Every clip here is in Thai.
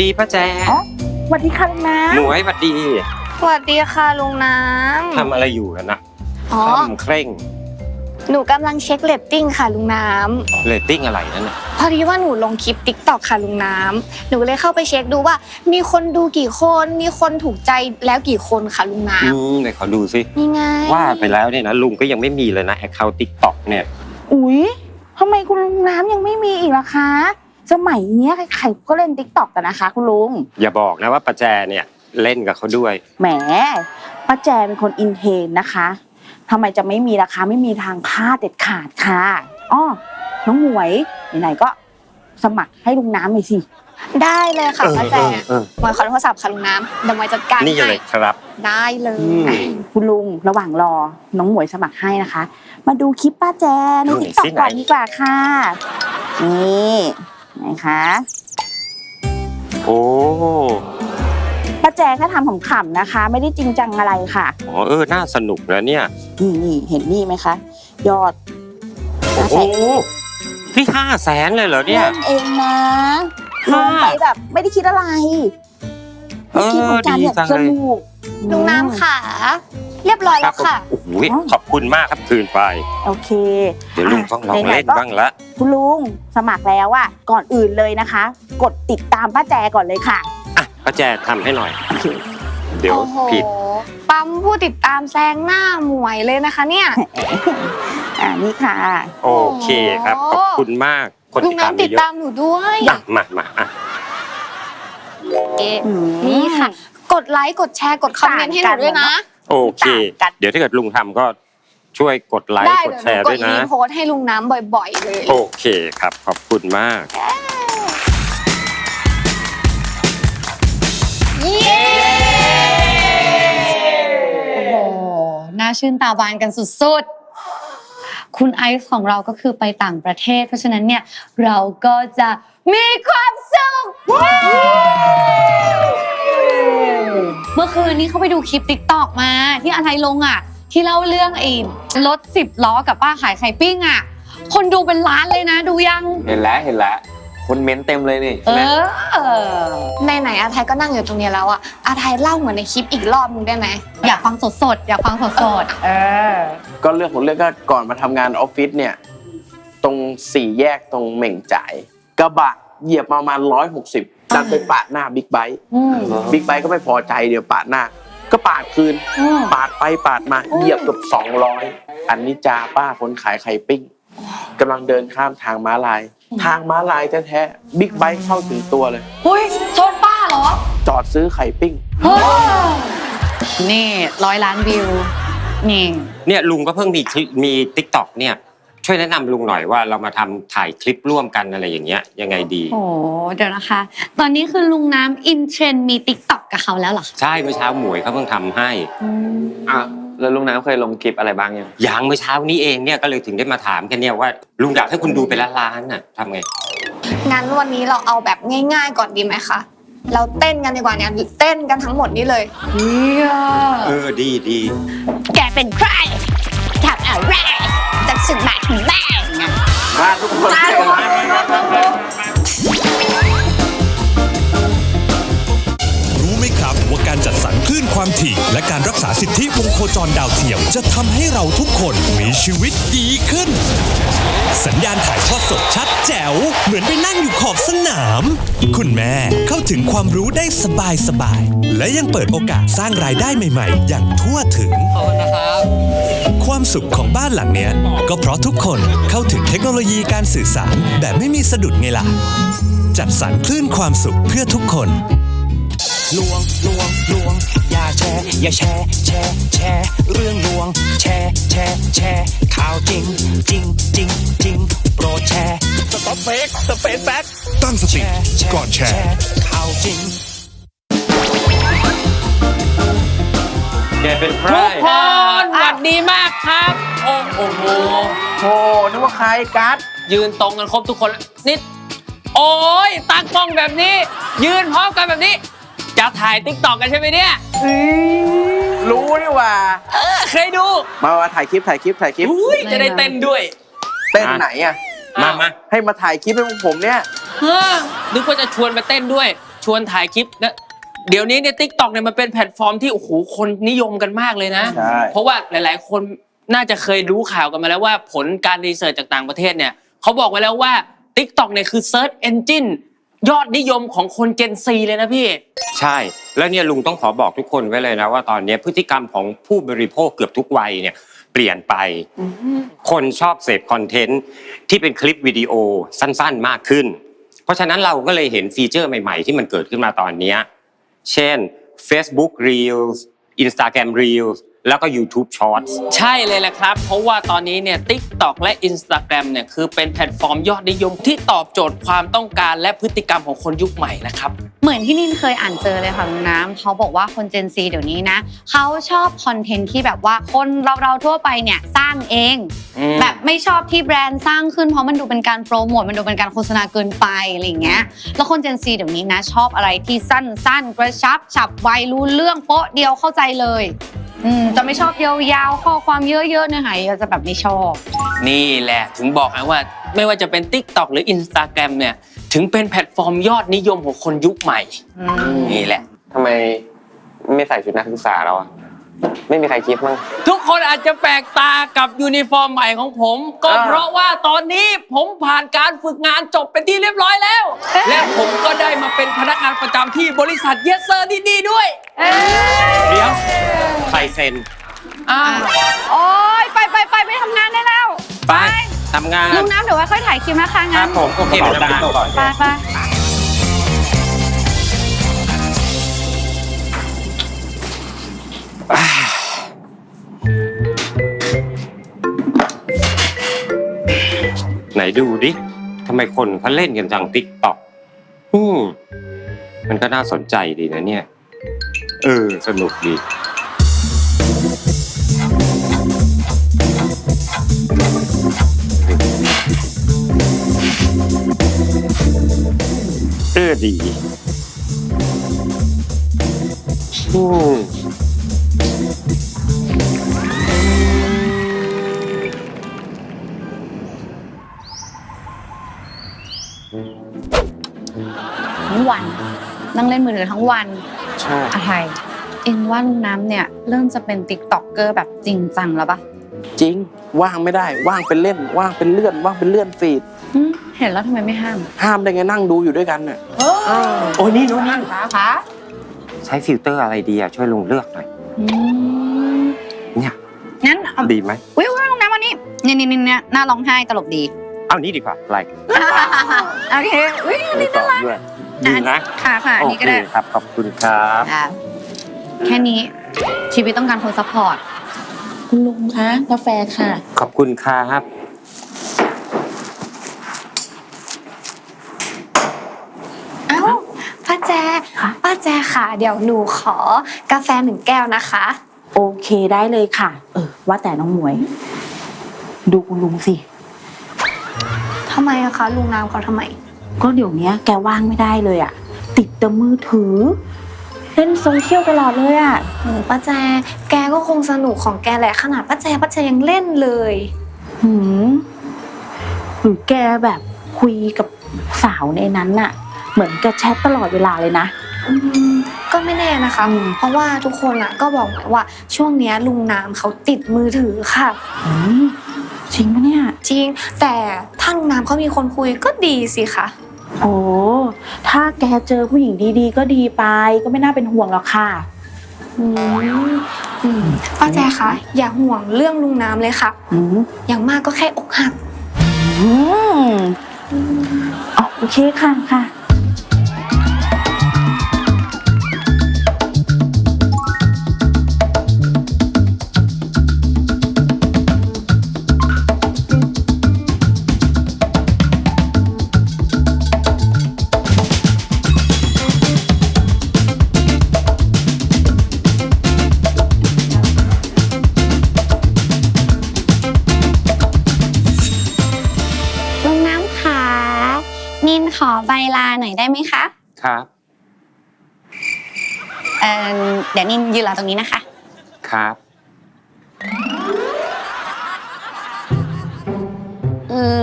ดดีป้าแจอ๋อสวัสดีค่ะลุงน้หน่วยหวัดดีสวัสดีค่ะลุงน้ทำอะไรอยู่กันนะำอ๋อ ทำเคร่งหนูกำลังเช็คเรตติ้งค่ะลุงน้เรตติ้งอะไรนั่นน่ะำพอดีว่าหนูลงคลิปติ๊กต็อกค่ะลุงน้ำหนูเลยเข้าไปเช็คดูว่า มีคนดูกี่คน มีคนถูกใจแล้วกี่คนค่ะลุงน้อืมไหนขอดูสิำนี่ไงว่าไปแล้วเนี่ยนะลุงก็ยังไม่มีเลยนะแอคเคาท์ติ๊กต็อกเนี่ยำอุ๊ยทำไมคุณลุงน้ำยังไม่มีอีกล่ะคะ สมัยเนี้ยใครๆก็เล่นติ๊กต็อกกันนะคะ คุณลุง อย่าบอกนะว่าป้าแจเนี่ยเล่นกับเขาด้วย แหมป้าแจเป็นคนอินเทรนด์นะคะทำไมจะไม่มีราคาไม่มีทางพลาดเด็ดขาดค่ะอ้อน้องหมวยไหนๆก็สมัครให้ลุงน้ำหน่อยสิ ได้เลยค่ะเออป้าแจเออเออ หมวยขอโทรศัพท์ค่ะลุงน้ำเดี๋ยวหมวยจัดการนี่ให้เลยครับ ได้เลยอืม คุณลุงระหว่างรอน้องหมวยสมัครให้นะคะ มาดูคลิปป้าแจในดูหน่ติ๊อกยต็อสิกไหน ก่อนดีกว่าค่ะ นี่ นะคะโอ้ป้าแจแค่ทำขำๆนะคะ ไม่ได้จริงจังอะไรค่ะอ๋อเออน่าสนุกนะเนี่ยนี่นี่เห็นนี่ไหมคะ ยอดโอ้โหพี่ห้าแสนเลยเหรอเนี่ยเล่นเองนะลค่ะงไปแบบ ไม่ได้คิดอะไรเอไม่คิดเหมืออนกันดีเนี่ยจังสเลยนุก ลุงน้ำค่ะ เรียบร้อยแล้วค่ะ โอ้โหขอบคุณมากครับคืนไป โอเค เดี๋ยวลุงต้องลองไหนๆเล่นก็บ้างละคุณลุงสมัครแล้วอะก่อนอื่นเลยนะคะ กดติดตามป้าแจก่อนเลยค่ะอะป้าแจทำให้หน่อยโอเคเดี๋ยวโอ้โหผิด ปั๊มผู้ติดตามแซงหน้าหมวยเลยนะคะเนี่ยอ่านี่ค่ะ โอเคครับ ขอบคุณมากคนลุติงดตามน้ำติดเยอะตามหนูด้วยๆอะมามาอะเอ๊ะอืมนี่ค่ะ กดไลค์กดแชร์กดคอมเมนต์ให้หนูด้วยนะ โอเคต่างกันเดี๋ยวถ้าเกิดลุงทำก็ช่วยกดไลค์ได้กดเลยแชร์หนูกด้วดยนะ รีโพสต์ให้ลุงน้ำบ่อย ๆ เลย โอเคครับขอบคุณมาก เย้โอ้โหน่าชื่นตาบานกันสุดๆ คุณไอซ์ของเราก็คือไปต่างประเทศ เพราะฉะนั้นเนี่ย เราก็จะมีความสุข เมื่อคืนนี้เขาไปดูคลิปติ๊กตอกมาที่อะไรลงอะ ที่เล่าเรื่องไอ้รถสิบล้อกับป้าขายไข่ปิ้งอะ คนดูเป็นล้านเลยนะ ดูยัง เห็นแล้วเห็นแล้วคนเม้นต์เต็มเลยนี่เอใช่ไหมอ ในไหนๆอาไทยก็นั่งอยู่ตรงนี้แล้วอะอาไทยเล่าเหมือนในคลิปอีกรอบนึงได้ไหมอยากฟังสดๆอยากฟังสดๆเออ ก็เรื่องของเรื่องก็ก่อนมาทำงานออฟฟิศเนี่ย ตรงสี่แยกตรงเหม่งจ่ายกระบะเหยียบมาประมาณร้อยหกสิบ ดันไปปาดหน้าบิ๊กไบค์อืมบิ๊กไบค์ก็ไม่พอใจเดี๋ยวปาดหน้า ก็ปาดคืนอืมปาดไปปาดมาเหยียบเกือบสองร้อยอันนี้จาป้าคนขายไข่ปิ้งกำลังเดินข้ามทางม้าลาย ทางม้าลายแท้ๆบิ๊กไบค์เข้าถึงตัวเลยหุ้ยชนป้าเหรอ จอดซื้อไข่ปิ้งเฮ้ยนี่ร้อยล้านวิวนี่เนี่ยลุงก็เพิ่งมีคลิปมีทิกตอกเนี่ย ช่วยแนะนำลุงหน่อยว่าเรามาทำถ่ายคลิปร่วมกันอะไรอย่างเงี้ยยังไงดี โอ้เดี๋ยวนะคะ ตอนนี้คือลุงน้ำอินเทรนด์มีติ๊กต็อกกับเขาแล้วเหรอใช่เมื่อเช้าหมวยเขาเพิ่งทำให้อะแล้วลุงน้ำเคยลงคลิปอะไรบ้างยังอย่างเมื่อเช้านี้เองเนี่ยก็เลยถึงได้มาถามกันเนี่ยว่าลุงอยากให้คุณดูเป็นล้านๆน่ะทำไง งั้นวันนี้เราเอาแบบง่าย ๆ ก่อนดีไหมคะ เราเต้นกันดีกว่าเนี่ยเต้นกันทั้งหมดนี้เลย เฮียเออดีดีแกเป็นใครทำอะไร จะสุดหมายถึงแม่ไงมาทุกคนรู้ไหมค รับว่าการจัดสรรคลื่นความถี่ และการรักษาสิทธิวงโคจรดาวเทียม จะทำให้เราทุกคนมีชีวิตดีขึ้น สัญญาณถ่ายทอดสดชัดแจ๋ว เหมือนไปนั่งอยู่ขอบสนาม คุณแม่เข้าถึงความรู้ได้สบายสบายๆและยังเปิดโอกาสสร้างรายได้ใหม่ ๆ อย่างทั่วถึงความสุขของบ้านหลังเนี้ย ก็เพราะทุกคนเข้าถึงเทคโนโลยีการสื่อสารแบบไม่มีสะดุดไงล่ะ จัดสรรคลื่นความสุขเพื่อทุกคน ลวงลวงลวง อย่าแชร์อย่าแชร์แชร์แชร์เรื่องลวง แชร์แชร์แชร์ข่าวจริง จริงจริงจริงโปรดแชร์สต็อปเฟกสเปซแบ็กตั้งสติก่อนแชร์ข่าวจริงแกเป็นใครทุกคนหวัดดีมากครับ โอ้โหโธ่นึกว่าใครกัดยืนตรงกันครบทุกคนนิด โอ้ยตากล้องแบบนี้ ยืนพร้อมกันแบบนี้ จะถ่ายติ๊กตอกกันใช่ไหมเนี่ยรู้นี่หว่า เออเคยดูมามาถ่ายคลิปถ่ายคลิปถ่ายคลิป อุ้ยจะได้เต้นด้วยเต้นไหนอะ มามาให้มาถ่ายคลิปให้พวกผมเนี่ยเฮ้อนึกว่าจะชวนมาเต้นด้วย ชวนถ่ายคลิปนะเดี๋ยวนี้เนี่ยติ๊กต็อกเนี่ยมันเป็นแพลตฟอร์มที่โอ้โหคนนิยมกันมากเลยนะใช่เพราะว่าหลาย ๆ คนน่าจะเคยรู้ข่าวกันมาแล้วว่าผลการรีเสิร์ชจากต่างประเทศเนี่ยเขาบอกไว้แล้วว่า TikTok เนี่ยคือ Search Engine ยอดนิยมของคน Gen Z เลยนะพี่ ใช่ แล้วเนี่ยลุงต้องขอบอกทุกคนไว้เลยนะว่าตอนนี้พฤติกรรมของผู้บริโภคเกือบทุกวัยเนี่ยเปลี่ยนไป คนชอบเสพคอนเทนต์ที่เป็นคลิปวิดีโอสั้นๆมากขึ้น เพราะฉะนั้นเราก็เลยเห็นฟีเจอร์ใหม่ๆ ที่มันเกิดขึ้นมาตอนเนี้ยเช่น Facebook Reels Instagram Reels แล้วก็ YouTube Shorts ใช่เลยแหละครับ เพราะว่าตอนนี้เนี่ย TikTok และ Instagram เนี่ยคือเป็นแพลตฟอร์มยอดนิยมที่ตอบโจทย์ความต้องการและพฤติกรรมของคนยุคใหม่นะครับ เหมือนที่นินเคยอ่านเจอเลยค่ะลุงน้ำเขาบอกว่าคนเจนซีเดี๋ยวนี้นะ เขาชอบคอนเทนต์ที่แบบว่าคนเราเราๆทั่วไปเนี่ยสร้างเอง อืม แบบไม่ชอบที่แบรนด์สร้างขึ้นเพราะมันดูเป็นการโปรโมทมันดูเป็นการโฆษณาเกินไปอะไรอย่างเงี้ยแล้วคนเจนซีเดี๋ยวนี้นะ ชอบอะไรที่สั้นๆ กระชับฉับไวรู้เรื่องโป๊ะเดียวเข้าใจเลย อืมจะไม่ชอบยาวๆข้อความเยอะๆเนื้อหาเยอะจะแบบไม่ชอบ นี่แหละถึงบอกไงว่าไม่ว่าจะเป็น TikTok หรือ Instagram เนี่ย ถึงเป็นแพลตฟอร์มยอดนิยมของคนยุคใหม่ อืม นี่แหละ ทำไมไม่ใส่ชุดนักศึกษาเราอะไม่มีใครคิดมั้ง ทุกคนอาจจะแปลกตากับยูนิฟอร์มใหม่ของผม ก็อ่า เพราะว่าตอนนี้ผมผ่านการฝึกงานจบเป็นที่เรียบร้อยแล้ว และผมก็ได้มาเป็นพนักงานประจำที่บริษัทเยสเซอร์ที่นี่ด้วยเดี๋ยว ใครเซ็นอ้าวโอ๊ยไปไปไปไปทำงานได้แล้วไปทำงานลุงน้ำเดี๋ยวไว้ค่อยถ่ายคลิปนะคะคงั้รันบผมโอเคเดี๋ยวทำงานก่อนไปไปไหนดูดิทำไมคนเขาเล่นกันจังติ๊กต็อกอืมมันก็น่าสนใจดีนะเนี่ย เออ สนุกดี เออดีอืมทั้งวัน นั่งเล่นมือถือทั้งวันใช่ อะไร เอ็นว่าลุงน้ำเนี่ย เริ่มจะเป็นติ๊กต็อกเกอร์แบบจริงจังแล้วปะ จริง ว่างไม่ได้ ว่างเป็นเล่น ว่างเป็นเลื่อน ว่างเป็นเลื่อนฟีดหึเห็นแล้วทำไมไม่ห้ามห้ามได้ไงนั่งดูอยู่ด้วยกันน่ะโอ้ยนี่นู้นนี่คะคะใช้ฟิลเตอร์อะไรดีอะช่วยลุงเลือกหน่อย อืมเนี่ยงั้นเอาดีไหมวิวลุงน้ำวันนี้นี่นี่นี่เนี่ยน่าร้องไห้ตลกดีเอานี้ดีกว่าไลค์โอเคอุ้ยไม่ตอบด้วยดีนะค่ะค่ะอันโอนี้เคก็ได้ครับขอบคุณครับ อะแค่นี้ชีวิตต้องการคนซัพพอร์ต คุณลุงคะกาแฟค่ะ ขอบคุณครับเอ้าป้าแจป้าแจค่ะ เดี๋ยวหนูขอกาแฟหนึ่งแก้วนะคะ โอเคได้เลยค่ะ เออ ว่าแต่น้องหมวย ดูคุณลุงสิ ทำไมอะคะลุงน้ำเขาทำไม ก็เดี๋ยวเนี้ยแกว่างไม่ได้เลยอะติดแต่มือถือเล่นโซเชียลตลอดเลยอะโอ้ป้าแจ แกก็คงสนุกของแกแหละขนาดป้าแจป้าแจยังเล่นเลย หืมหรือแกแบบคุยกับสาวในนั้นน่ะ เหมือนแกแชทตลอดเวลาเลยนะ อืมก็ไม่แน่นะคะอืมเพราะว่าทุกคนอะก็บอกมาว่าช่วงเนี้ยลุงน้ำเขาติดมือถือค่ะ อืมจริงปะเนี่ย จริง แต่ถ้าลุงน้ำเขามีคนคุยก็ดีสิคะ โอ้ถ้าแกเจอผู้หญิงดีๆ ก็ดีไป ก็ไม่น่าเป็นห่วงหรอกค่ะ อืมอืมป้าแจคะ อย่าห่วงเรื่องลุงน้ำเลยค่ะ อืมอย่างมากก็แค่อกหัก อืมอ๋อโอเคค่ะค่ะ ครับ เอ่อเดี๋ยวนินยืนรอตรงนี้นะคะ ครับ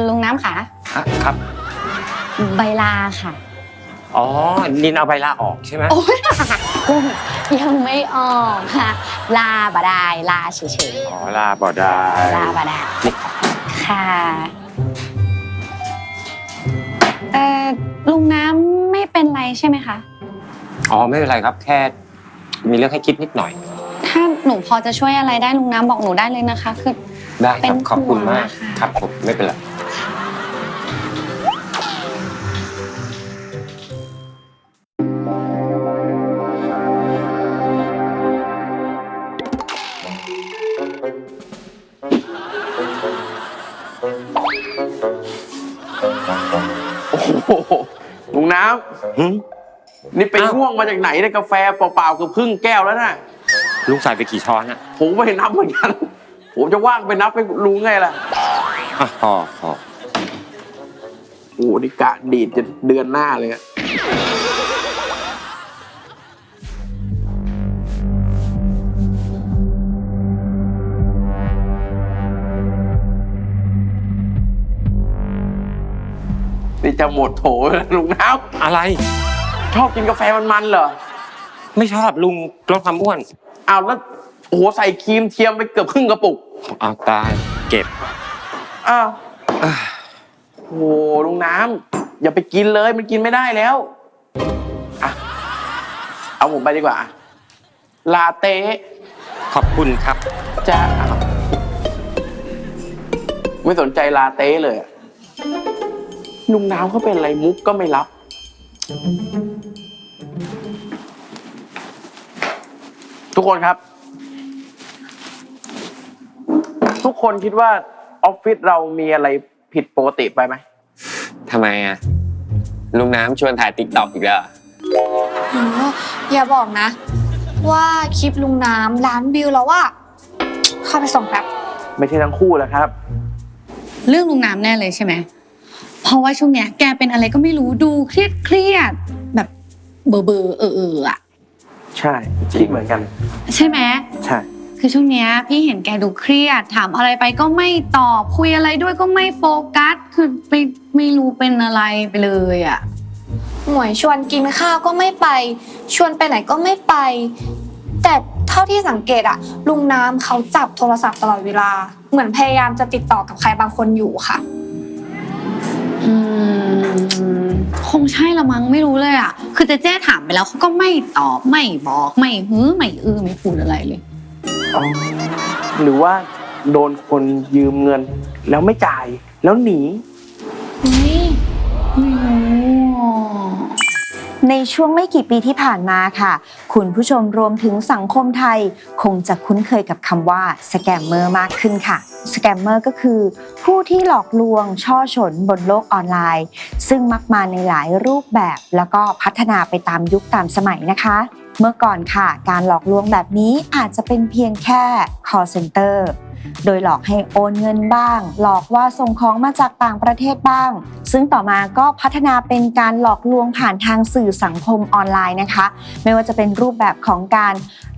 ลุงน้ำค่ะ อะครับ ใบลาค่ะ อ๋อ นินเอาใบลาออกใช่ไหมโอ๊ยยังไม่ออกค่ะ ลาบดายลาเฉยอ๋อลาบ่ได้ๆลาบดายนี่ค่ะ ลุงน้ำไม่เป็นไรใช่ไหมคะ อ๋อไม่เป็นไรครับ แค่ มีเรื่องให้คิดนิดหน่อย ถ้าหนูพอจะช่วยอะไรได้ลุงน้ำบอกหนูได้เลยนะคะ คือ ได้คเป็รับนขอบคุณห่วงมากนะคะครับผมไม่เป็นไร โอ้โหลุงน้หึำนี่ไปอ้าวง่วงมาจากไหนเนี่ยกาแฟเปล่าๆคือครึ่งแก้วแล้วน่ะ ลุงใส่ไปกี่ช้อนอะผมไม่นับเหมือนกัน ผมจะว่างไปนับไปรู้ไงล่ะ อะพอพอโอ้โหนี่กะดีดจะเดือนหน้าเลยอะ จะหมดโถแล้วลุงน้อะไรำชอบกินกาแฟมันๆเหรอไม่ชอบลุงลดความอ้วนอ้าวแล้วโอ้โหใส่ครีมเทียมไปเกือบครึ่งกระปุกเอาตายเก็บ อ้าวอะโอ้โหลุงน้ำอย่าไปกินเลยมันกินไม่ได้แล้วอะเอาผมไปดีกว่าลาเต้ขอบคุณครับ จะไม่สนใจลาเต้เลยอะ ลุงน้ำเขาเป็นอะไรมุกก็ไม่รับ ทุกคนครับ ทุกคนคิดว่าออฟฟิศเรามีอะไรผิดปกติไปไหมทำไมอะ ลุงน้ำชวนถ่ายติ๊กต็อกอีกแล้วเหรอโอ้อย่าบอกนะ ว่าคลิปลุงน้ำล้านวิวแล้วว่า เข้าไปส่องแป๊บ ไม่ใช่ทั้งคู่แล้วครับ เรื่องลุงน้ำแน่เลยใช่ไหม เพราะว่าช่วงเนี้ยแกเป็นอะไรก็ไม่รู้ดูเครียดเครียดๆแบบเบอร์เบอร์ๆเออเออๆอะใช่คิดเหมือนกัน ใช่ไหมใช่ คือช่วงเนี้ยพี่เห็นแกดูเครียด ถามอะไรไปก็ไม่ตอบคุยอะไรด้วยก็ไม่โฟกัสคือไปไม่รู้เป็นอะไรไปเลยอะหมวยชวนกินข้าวก็ไม่ไป ชวนไปไหนก็ไม่ไป แต่เท่าที่สังเกตอะลุงน้ำเขาจับโทรศัพท์ตลอดเวลา เหมือนพยายามจะติดต่อกับใครบางคนอยู่ค่ะอืม คงใช่ละมั้งไม่รู้เลยอะคือเจเจ้ถามไปแล้วเขาก็ไม่ตอบไม่บอกไม่ฮื้อไม่อื้อไม่พูดอะไรเลย อ๋อหรือว่าโดนคนยืมเงินแล้วไม่จ่ายแล้วหนีไในช่วงไม่กี่ปีที่ผ่านมาค่ะ คุณผู้ชมรวมถึงสังคมไทย คงจะคุ้นเคยกับคำว่าสแกมเมอร์มากขึ้นค่ะสแกมเมอร์ก็คือ ผู้ที่หลอกลวง ช่อฉนบนโลกออนไลน์ ซึ่งมักมาในหลายรูปแบบ แล้วก็พัฒนาไปตามยุคตามสมัยนะคะ เมื่อก่อนค่ะ การหลอกลวงแบบนี้อาจจะเป็นเพียงแค่ call center โดยหลอกให้โอนเงินบ้าง หลอกว่าส่งของมาจากต่างประเทศบ้าง ซึ่งต่อมาก็พัฒนาเป็นการหลอกลวงผ่านทางสื่อสังคมออนไลน์นะคะ ไม่ว่าจะเป็นรูปแบบของการ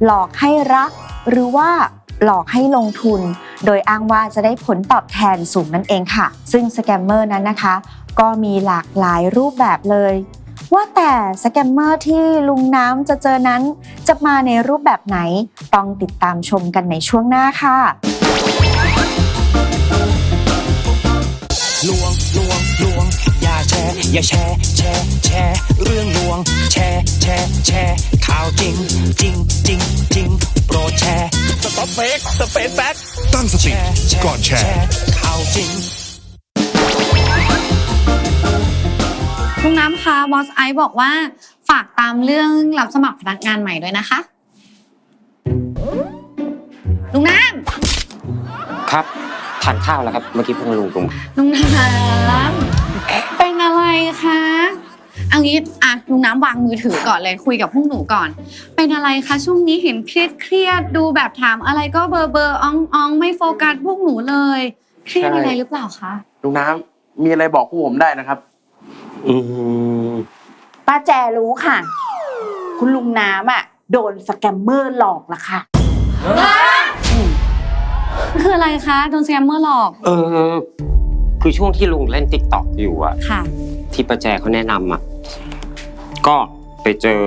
หลอกให้รัก หรือว่าหลอกให้ลงทุน โดยอ้างว่าจะได้ผลตอบแทนสูงนั่นเองค่ะ ซึ่งสแกมเมอร์นั้นนะคะ ก็มีหลากหลายรูปแบบเลย ว่าแต่สแกมเมอร์ที่ลุงน้ำจะเจอนั้น จะมาในรูปแบบไหน ต้องติดตามชมกันในช่วงหน้าค่ะ อย่าแชร์แชร์แชร์เรื่องลวง แชร์แชร์แชร์ข่าวจริง จริงจริงจริงโปรดแชร์สต็อปเฟกสเปซแบ็กตั้งสติก่อนแชร์ข่าวจริงลุงน้ำคะบอสไอซ์บอกว่าฝากตามเรื่องรับสมัครพนักงานใหม่ด้วยนะคะลุงน้ครับทานข้าวแล้วครับ เมื่อกี้เพิ่งลุงลุงำลุงน้ำเป็น อะไรคะเอางี้อะลุงน้ำวางมือถือก่อนเลยคุยกับพวกหนูก่อน เป็นอะไรคะช่วงนี้เห็นเครียดเครียดๆดูแบบถามอะไรก็เบอร์เบอร์อองอองไม่โฟกัสพวกหนูเลย เครียดอะไรหรือเปล่าคะลุงน้ำมีอะไรบอกพวกผมได้นะครับ อืมป้าแจรู้ค่ะ คุณลุงน้ำอะ โดนสแกมเมอร์หลอกละค่ะคืออะไรคะโดนสแกมเมอร์หลอก เออ คือช่วงที่ลุงเล่นติ๊กต็อกอยู่อะค่ะ ที่ประแจเขาแนะนำอะก็ไปเจอ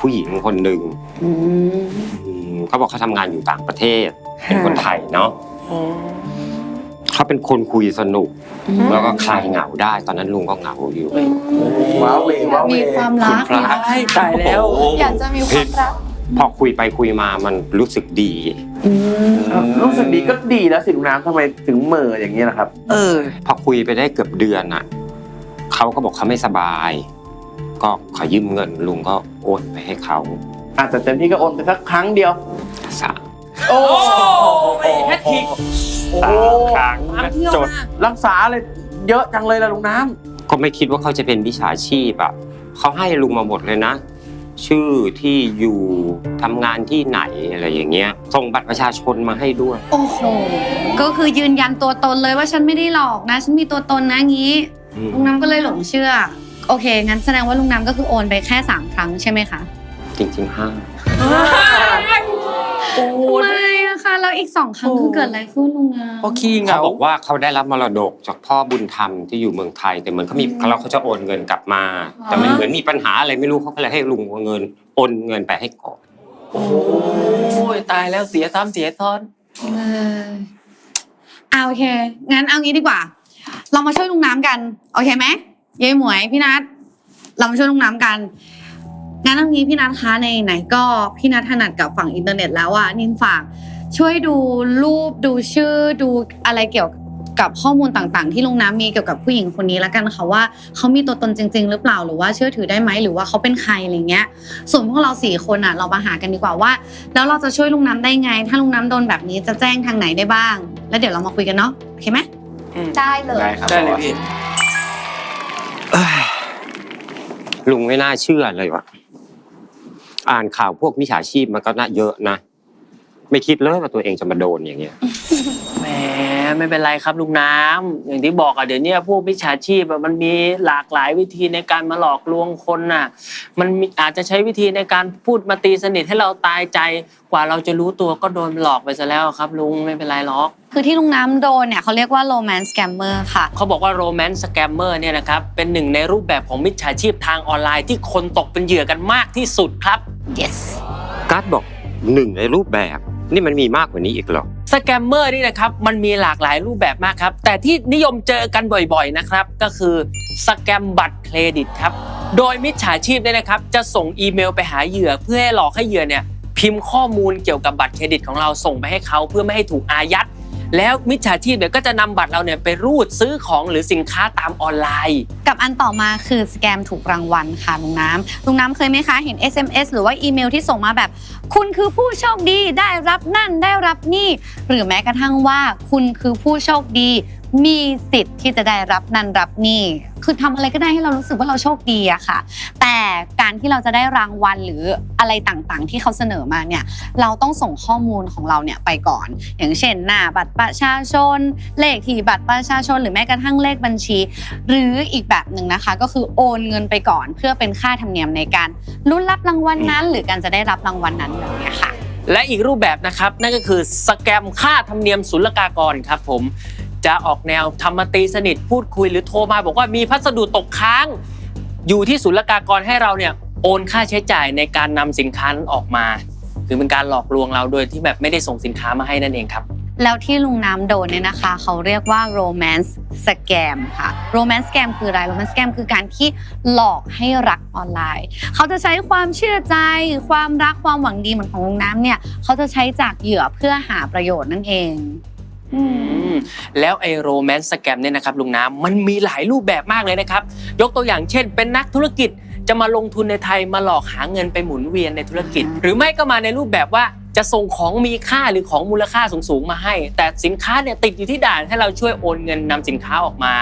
ผู้หญิงคนหนึ่งอืมอืมเขาบอกเขาทำงานอยู่ต่างประเทศ เป็นคนไทยเนาะเขาเป็นคนคุยสนุกแล้วก็คลายเหงาได้ ตอนนั้นลุงก็เหงาอยู่ ว้าวเวว้าวเวมีความรัก คุณพระ ตายแล้ว อยากจะมีความรัก พอคุยไปคุยมามันรู้สึกดี รู้สึกดีก็ดีแล้วสิลุงน้ำทำไมถึงเหม่ออย่างนี้ล่ะครับ เออ พอคุยไปได้เกือบเดือนอะเขาก็บอกเขาไม่สบาย ก็ขอยืมเงินลุงก็โอนไปให้เขาอาจจะเต็มที่ก็โอนไปสักครั้งเดียวสามโอ้แฮตทริกโอ้ครั้งตามเที่ยวจดมารักษาเลยเยอะจังเลยล่ะลุงน้ก็ไม่คิดว่าเขาจะเป็นวิชาชีพอะเขาให้ลุงมาหมดเลยนะ ชื่อที่อยู่ทำงานที่ไหนอะไรอย่างเงี้ย ส่งบัตรประชาชนมาให้ด้วย โอ้โห ก็คือยืนยันตัวตนเลยว่าฉันไม่ได้หลอกนะ ฉันมีตัวตนนะงี้อืม ลุงน้ำก็เลยหลงเชื่อ โอเค งั้นแสดงว่าลุงน้ำก็คือโอนไปแค่3ครั้งใช่ไหมคะจริงๆห้า โอ้โหไม่อะ ค่ะแล้วอีก2ครั้งคือเกิดอะไรขึ้นลุงน้ำพอขี้เหเขางาบอกว่าเขาได้รับมรดกจากพ่อบุญธรรมที่อยู่เมืองไทย แต่เหมือนเขามีแล้วเขาจะโอนเงินกลับมา แต่มันเหมือนมีปัญหาอะไรไม่รู้เขาก็เลยให้ลุงเอาเงินโอนเงินไปให้ก่อน โอ้ยตายแล้วเสียซ้ำเสียซ้อน เออเอาโอเค งั้นเอางี้ดีกว่า เรามาช่วยลุงน้ำกัน โอเคไหมยายหมวยพี่นัทเรามาช่วยลุงน้ำกัน งั้นเอางี้พี่นัทคะในไหนก็พี่นัทถนัดกับฝั่งอินเทอร์เน็ตแล้วอะนินฝาก ช่วยดูรูปดูชื่อดูอะไรเกี่ยวกับข้อมูลต่างๆ ที่ลุงน้ำมีเกี่ยวกับผู้หญิงคนนี้แล้วกันค่ะว่าเขามีตัวตนจริง ๆ หรือเปล่าหรือว่าเชื่อถือได้ไหมหรือว่าเขาเป็นใครอะไรเงี้ย ส่วนพวกเราสี่คนอะเรามาหากันดีกว่าว่า แล้วเราจะช่วยลุงน้ำได้ไง ถ้าลุงน้ำโดนแบบนี้จะแจ้งทางไหนได้บ้าง แล้วเดี๋ยวเรามาคุยกันเนาะโอเคไหมได้เลยำได้ครับได้เลยพี่ลุงไม่น่าเชื่อเลยว่ะ อ่านข่าวพวกมิจฉาชีพมันก็น่าเยอะนะ ไม่คิดเลยว่าตัวเองจะมาโดนอย่างเงี้ยแหมไม่เป็นไรครับลุงน้ำอย่างที่บอกอะเดี๋ยวเนี้พวกมิจฉาชีพอะมันมีหลากหลายวิธีในการมาหลอกลวงคนน่ะ มันมีอาจจะใช้วิธีในการพูดมาตีสนิทให้เราตายใจกว่าเราจะรู้ตัวก็โดนหลอกไปซะแล้วครับ ลุงไม่เป็นไรหรอก คือที่ลุงน้ำโดนเนี่ยเขาเรียกว่า romance scammer ค่ะ เขาบอกว่าโรแมนต์สแกมเมอร์เนี่ยนะครับเป็นหนึ่งในรูปแบบของมิจฉาชีพทางออนไลน์ที่คนตกเป็นเหยื่อกันมากที่สุดครับ yes การ์ดบอกหนึ่งในรูปแบบ นี่มันมีมากกว่านี้อีกเหรอ สแกมเมอร์นี่นะครับมันมีหลากหลายรูปแบบมากครับ แต่ที่นิยมเจอกันบ่อยๆนะครับ ก็คือสแกมบัตรเครดิตครับ โดยมิจฉาชีพเนี่ยนะครับ จะส่งอีเมลไปหาเหยื่อ เพื่อให้หลอกให้เหยื่อเนี่ยพิมพ์ข้อมูลเกี่ยวกับบัตรเครดิตของเราส่งไปให้เขาเพื่อไม่ให้ถูกอายัด แล้วมิจฉาชีพเนี่ยก็จะนำบัตรเราเนี่ยไปรูดซื้อของหรือสินค้าตามออนไลน์ กับอันต่อมาคือสแกมถูกรางวัลค่ะลุงน้ำลุงน้ำเคยไหมคะเห็น SMS หรือว่าอีเมลที่ส่งมาแบบ คุณคือผู้โชคดีได้รับนั่นได้รับนี่ หรือแม้กระทั่งว่าคุณคือผู้โชคดี มีสิทธิ์ที่จะได้รับนั่นรับนี่คือทำอะไรก็ได้ให้เรารู้สึกว่าเราโชคดีอะค่ะ แต่การที่เราจะได้รางวัลหรืออะไรต่างๆ ที่เขาเสนอมาเนี่ยเราต้องส่งข้อมูลของเราเนี่ยไปก่อน อย่างเช่นหน้าบัตรประชาชน เลขที่บัตรประชาชน หรือแม้กระทั่งเลขบัญชี หรืออีกแบบหนึ่งนะคะ ก็คือโอนเงินไปก่อน เพื่อเป็นค่าธรรมเนียมในการลุ้นรับรางวัลนั้น หรือการจะได้รับรางวัลนั้นแบบเนี้ยค่ะและอีกรูปแบบนะครับนั่นก็คือสแกมค่าธรรมเนียมศุลกากรครับผม จะออกแนวทำมตีสนิทพูดคุยหรือโทรมา บอกว่ามีพัสดุตกค้าง อยู่ที่ศุลกากรให้เราเนี่ยโอนค่าใช้จ่ายในการนำสินค้านั้นออกมา คือเป็นการหลอกลวงเราโดยที่แบบไม่ได้ส่งสินค้ามาให้นั่นเองครับแล้วที่ลุงน้ำโดนเนี่ยนะคะ เขาเรียกว่า romance scam ค่ะ romance scam คืออะไร romance scam คือการที่หลอกให้รักออนไลน์ เขาจะใช้ความเชื่อใจ ความรักความหวังดีเหมือนของลุงน้ำเนี่ย เขาจะใช้จากเหยื่อเพื่อหาประโยชน์นั่นเอง แล้วไอ้โรแมนต์สแกมเนี่ยนะครับลุงน้ำมันมีหลายรูปแบบมากเลยนะครับ ยกตัวอย่างเช่น เป็นนักธุรกิจจะมาลงทุนในไทยมาหลอกหาเงินไปหมุนเวียนในธุรกิจ หรือไม่ก็มาในรูปแบบว่า จะส่งของมีค่าหรือของมูลค่าสูงๆมาให้ แต่สินค้าเนี่ยติดอยู่ที่ด่านให้เราช่วยโอนเงินนำสินค้าออกมา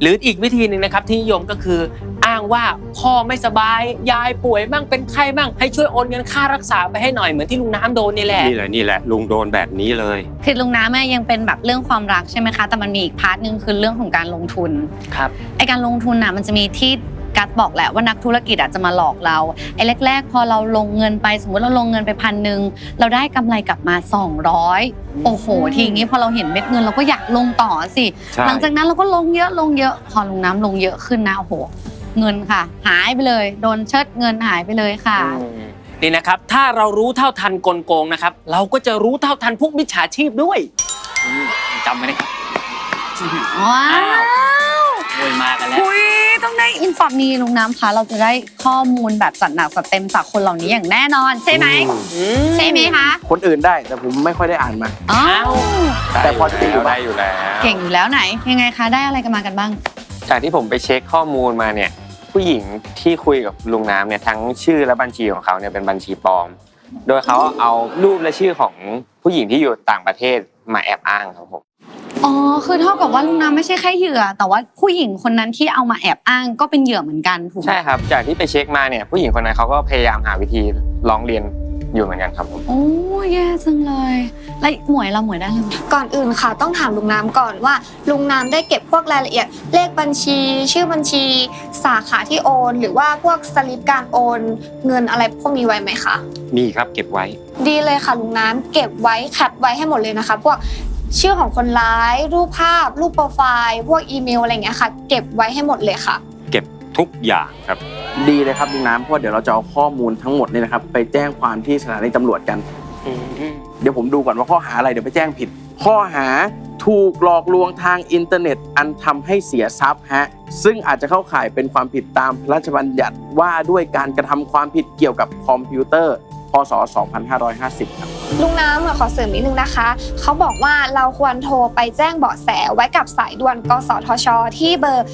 หรืออีกวิธีหนึ่งนะครับที่นิยมก็คือ อ้างว่าพ่อไม่สบายยายป่วยบ้างเป็นไข้บ้างให้ช่วยโอนเงินค่ารักษาไปให้หน่อยเหมือนที่ลุงน้ำโดนนี่แหละนี่แหละนี่แหละลุงโดนแบบนี้เลยคือลุงน้ำเนี่ยยังเป็นแบบเรื่องความรักใช่ไหมคะ แต่มันมีอีกพาร์ทหนึ่งคือเรื่องของการลงทุนครับไอการลงทุนน่ะมันจะมีที่ กัสบอกแหละว่านักธุรกิจอาจจะมาหลอกเราไอ้แรก ๆ พอเราลงเงินไปสมมติเราลงเงินไปพันหนึ่งเราได้กำไรกลับมา 200 โอ้โห ทีนี้พอเราเห็นเม็ดเงินเราก็อยากลงต่อสิใช่หลังจากนั้นเราก็ลงเยอะลงเยอะพอลงน้ำลงเยอะขึ้นนะโอ้โหเงินค่ะ หายไปเลยโดนเชิดเงินหายไปเลยค่ะนี่นะครับ ถ้าเรารู้เท่าทันกลโกงนะครับ เราก็จะรู้เท่าทันพวกมิจฉาชีพด้วยอืมจำไว้นะครับว้าวโวยมากันแล้วอุ้ย ต้องได้อินฟอร์มนี้ลุงน้ำคะ เราจะได้ข้อมูลแบบจัดหนักจัดเต็มจากคนเหล่านี้อย่างแน่นอน ใช่ไหม ใช่ไหมคะคนอื่นได้แต่ผมไม่ค่อยได้อ่านมา อ้าวแต่พอจะอยู่บ้างได้อยู่แล้ว เก่งอยู่แล้วไหน ยังไงคะ ได้อะไรกันมากันบ้าง จากที่ผมไปเช็คข้อมูลมาเนี่ย ผู้หญิงที่คุยกับลุงน้ำเนี่ยทั้งชื่อและบัญชีของเขาเนี่ยเป็นบัญชีปลอม โดยเขาเอารูปและชื่อของผู้หญิงที่อยู่ต่างประเทศมาแอบอ้างครับผม อ๋อ คือเท่ากับว่าลุงน้ำไม่ใช่แค่เหยื่อ แต่ว่าผู้หญิงคนนั้นที่เอามาแอบอ้างก็เป็นเหยื่อเหมือนกันถูกไหมใช่ครับ จากที่ไปเช็คมาเนี่ยผู้หญิงคนนั้นเขาก็พยายามหาวิธีร้องเรียนอยู่เหมือนกันครับผม โอ้แย่จังเลย แล้วหมวยเราหมวยได้เลยไหมก่อนอื่นค่ะต้องถามลุงน้ำก่อนว่า ลุงน้ำได้เก็บพวกรายละเอียด เลขบัญชี ชื่อบัญชี สาขาที่โอน หรือว่าพวกสลิปการโอน เงินอะไรพวกนี้ไว้ไหมคะ มีครับเก็บไว้ ดีเลยค่ะลุงน้ำเก็บไว้แคปไว้ให้หมดเลยนะคะ พวก ชื่อของคนร้าย รูปภาพ รูปโปรไฟล์ พวกอีเมลอะไรอย่างเงี้ยค่ะ เก็บไว้ให้หมดเลยค่ะ เก็บทุกอย่างครับ ดีเลยครับลุงน้ำเพราะเดี๋ยวเราจะเอาข้อมูลทั้งหมดเนี่ยนะครับ ไปแจ้งความที่สถานีตำรวจกัน เดี๋ยวผมดูก่อนว่าข้อหาอะไรเดี๋ยวไปแจ้งผิด ข้อหาถูกหลอกลวงทางอินเทอร์เน็ตอันทำให้เสียทรัพย์ฮะซึ่งอาจจะเข้าข่ายเป็นความผิดตามพระราชบัญญัติว่าด้วยการกระทำความผิดเกี่ยวกับคอมพิวเตอร์ พศ 2550 ครับ ลุงน้ำอะขอเสริมนิดนึงนะคะ เขาบอกว่าเราควรโทรไปแจ้งเบาะแสไว้กับสายด่วนกสทช ที่เบอร์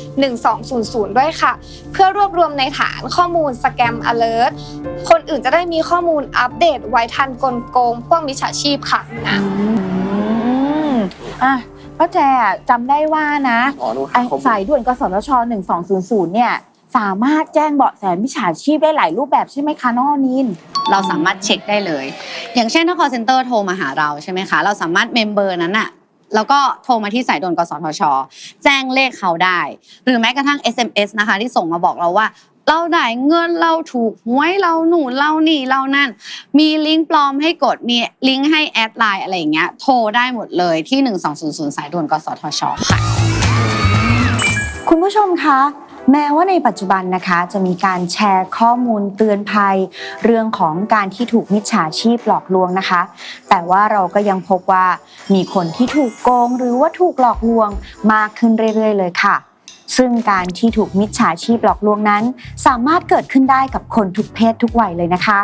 1200 ด้วยค่ะ เพื่อรวบรวมในฐานข้อมูลสแกม alert คนอื่นจะได้มีข้อมูลอัปเดตไว้ทันกลโกงพวกมิจฉาชีพค่ะนะอืมอะป้าแจจำได้ว่านะอ๋อหนูไอ้หาข้อมูล สายด่วนกสทช 1200 เนี่ย สามารถแจ้งเบาะแสมิจฉาชีพได้หลายรูปแบบใช่ไหมคะน้องอนิน เราสามารถเช็คได้เลย อย่างเช่นถ้า call center โทรมาหาเราใช่ไหมคะ เราสามารถเมมเบอร์นั้นอะแล้วก็โทรมาที่สายด่วนกสทช แจ้งเลขเขาได้ หรือแม้กระทั่ง SMS นะคะ ที่ส่งมาบอกเราว่า เราได้เงินเราถูกหวยเราหนูเรานี่เรานั่น มีลิงก์ปลอมให้กดมีลิงก์ให้แอดไลน์อะไรอย่างเงี้ยโทรได้หมดเลยที่ 1200 สายด่วนกสทชค่ะ คุณผู้ชมคะ แม้ว่าในปัจจุบันนะคะจะมีการแชร์ข้อมูลเตือนภัย เรื่องของการที่ถูกมิจฉาชีพหลอกลวงนะคะ แต่ว่าเราก็ยังพบว่ามีคนที่ถูกโกงหรือว่าถูกหลอกลวงมากขึ้นเรื่อยๆ เลยค่ะ ซึ่งการที่ถูกมิจฉาชีพหลอกลวงนั้น สามารถเกิดขึ้นได้กับคนทุกเพศทุกวัยเลยนะคะ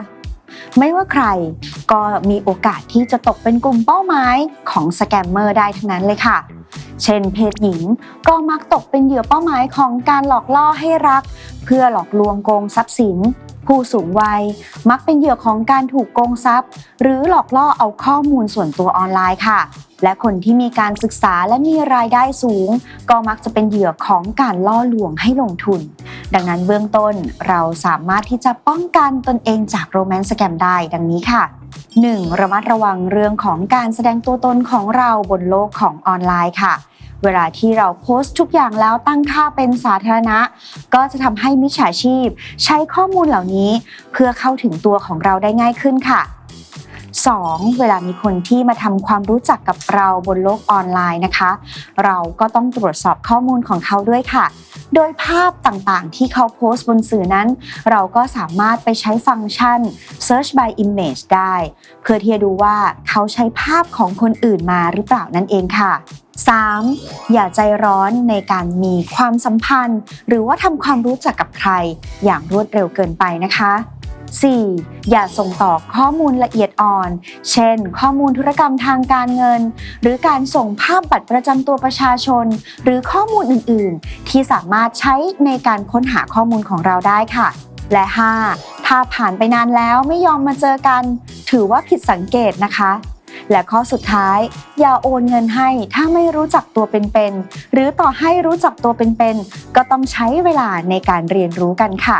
ไม่ว่าใครก็มีโอกาสที่จะตกเป็นกลุ่มเป้าหมายของสแกมเมอร์ได้ทั้งนั้นเลยค่ะ เช่นเพศหญิงก็มักตกเป็นเหยื่อเป้าหมายของการหลอกล่อให้รัก เพื่อหลอกลวงโกงทรัพย์สิน ผู้สูงวัย มักเป็นเหยื่อของการถูกโกงทรัพย์ หรือหลอกล่อเอาข้อมูลส่วนตัวออนไลน์ค่ะ และคนที่มีการศึกษาและมีรายได้สูง ก็มักจะเป็นเหยื่อของการล่อลวงให้ลงทุน ดังนั้นเบื้องต้นเราสามารถที่จะป้องกันตนเองจากโรแมนต์สแกมได้ดังนี้ค่ะ 1. ระมัดระวังเรื่องของการแสดงตัวตนของเราบนโลกของออนไลน์ค่ะ เวลาที่เราโพสต์ทุกอย่างแล้วตั้งค่าเป็นสาธารณะ ก็จะทำให้มิจฉาชีพ ใช้ข้อมูลเหล่านี้ เพื่อเข้าถึงตัวของเราได้ง่ายขึ้นค่ะ 2. เวลามีคนที่มาทำความรู้จักกับเราบนโลกออนไลน์นะคะ เราก็ต้องตรวจสอบข้อมูลของเขาด้วยค่ะ โดยภาพต่างๆ ที่เขาโพสต์บนสื่อนั้น เราก็สามารถไปใช้ฟังก์ชัน Search by Image ได้ เพื่อที่จะดูว่าเขาใช้ภาพของคนอื่นมาหรือเปล่านั่นเองค่ะ 3. อย่าใจร้อนในการมีความสัมพันธ์ หรือว่าทำความรู้จักกับใครอย่างรวดเร็วเกินไปนะคะ 4. อย่าส่งต่อข้อมูลละเอียดอ่อน เช่น ข้อมูลธุรกรรมทางการเงิน หรือการส่งภาพบัตรประจำตัวประชาชน หรือข้อมูลอื่น ๆ ที่สามารถใช้ในการค้นหาข้อมูลของเราได้ค่ะ และ 5. ถ้าผ่านไปนานแล้วไม่ยอมมาเจอกัน ถือว่าผิดสังเกตนะคะและข้อสุดท้าย อย่าโอนเงินให้ถ้าไม่รู้จักตัวเป็นๆหรือต่อให้รู้จักตัวเป็นๆก็ต้องใช้เวลาในการเรียนรู้กันค่ะ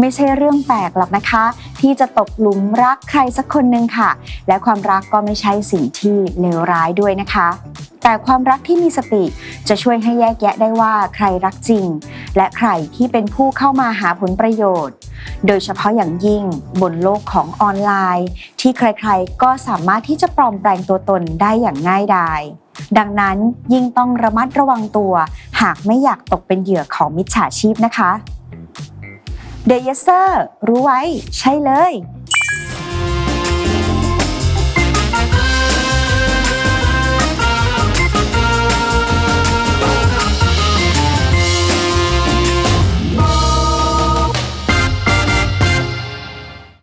ไม่ใช่เรื่องแปลกหรอกนะคะ ที่จะตกหลุมรักใครสักคนหนึ่งค่ะ และความรักก็ไม่ใช่สิ่งที่เลวร้ายด้วยนะคะ แต่ความรักที่มีสติจะช่วยให้แยกแยะได้ว่าใครรักจริง และใครที่เป็นผู้เข้ามาหาผลประโยชน์ โดยเฉพาะอย่างยิ่งบนโลกของออนไลน์ ที่ใครๆ ก็สามารถที่จะปลอมแปลงตัวตนได้อย่างง่ายดายดังนั้นยิ่งต้องระมัดระวังตัว หากไม่อยากตกเป็นเหยื่อของมิจฉาชีพนะคะ The Yes Sir รู้ไว้ใช่เลย